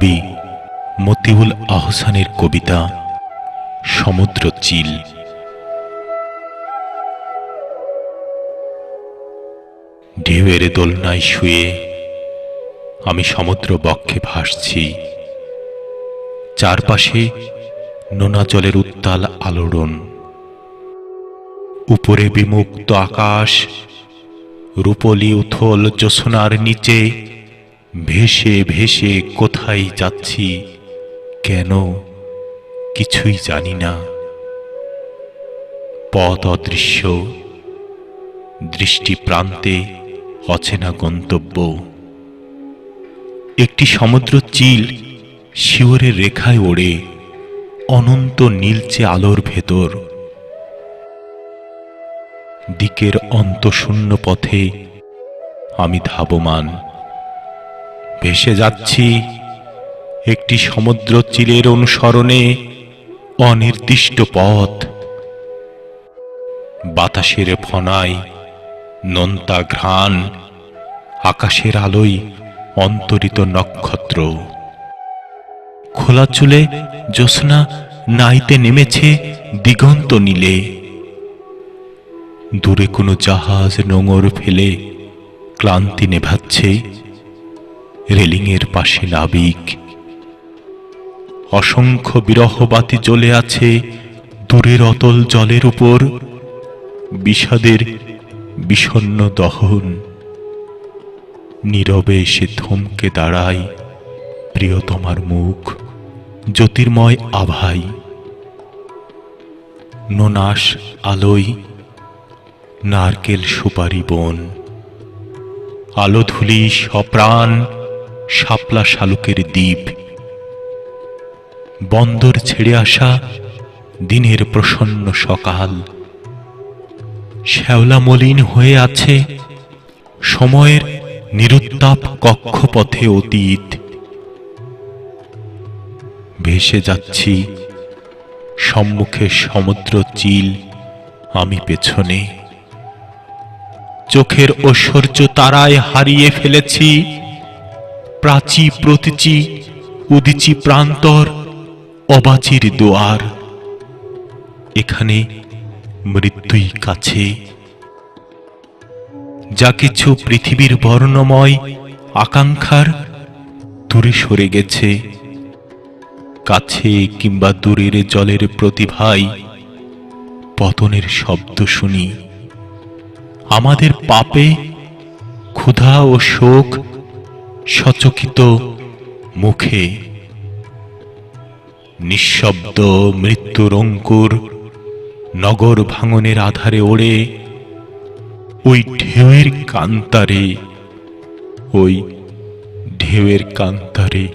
কবি মতিউল আহসানের কবিতা সমুদ্র চিল। ঢেউয়ের দোলনায় শুয়ে আমি সমুদ্র বক্ষে ভাসছি। চারপাশে নোনা জলের উত্তাল আলোড়ন। উপরে বিমুক্ত আকাশ, রূপলি উথল জ্যোৎস্নার নিচে ভেসে ভেসে কোথায় যাচ্ছি কেন কিছুই জানি না। পথ অদৃশ্য দৃষ্টি প্রান্তে অচেনা গন্তব্য। একটি সমুদ্র চিল শিওরের রেখায় ওড়ে, অনন্ত নীলচে আলোর ভেতর। দিকের অন্তশূন্য পথে আমি ধাবমান। ভেসে যাচ্ছি একটি সমুদ্র চিলের অনুসরণে অনির্দিষ্ট পথ। বাতাসের ফনায় নোনতা ঘ্রাণ, আকাশের আলোয় অন্তরিত নক্ষত্র। খোলা চুলে জ্যোৎস্না নাইতে নেমেছে দিগন্ত নীলে। দূরে কোনো জাহাজ নোঙর ফেলে ক্লান্তি নেভাচ্ছে রেলিংয়ের পাশে নাবিক। অসংখ্য বিরহবাতি জ্বলে আছে দূরের অতল জলের উপর। বিষাদের বিষণ্ন দহন। নীরবে এসে থমকে দাঁড়ায় প্রিয়তমার মুখ, জ্যোতির্ময় আভাই নোনাস আলোয় নারকেল সুপারি বন। আলো ধুলি সপ্রাণ শাপলা শালুকের দ্বীপ। বন্দর ছেড়ে আসা দিনের প্রসন্ন সকাল। শ্যাওলা মলিন হয়ে আছে সময়ের নিরুত্তাপ কক্ষপথে অতীত। ভেসে যাচ্ছি সম্মুখে সমুদ্র চিল আমি পেছনে। চোখের ঐশ্বর্য তারায় হারিয়ে ফেলেছি প্রাচী প্রতিচি, উদিচি প্রান্তর, অবাচির দুয়ার। এখানে মৃত্যুই কাছে। যা কিছু পৃথিবীর বর্ণময় আকাঙ্ক্ষার দূরে সরে গেছে। কাছে কিংবা দূরের জলের প্রতিভাই পতনের শব্দ শুনি। আমাদের পাপে ক্ষুধা ও শোক সচকিত মুখে নিঃশব্দ মৃত্যুর অঙ্কুর নগর ভাঙনের আধারে ওড়ে ওই ঢেউয়ের কান্তারে, ওই ঢেউয়ের কান্তারে।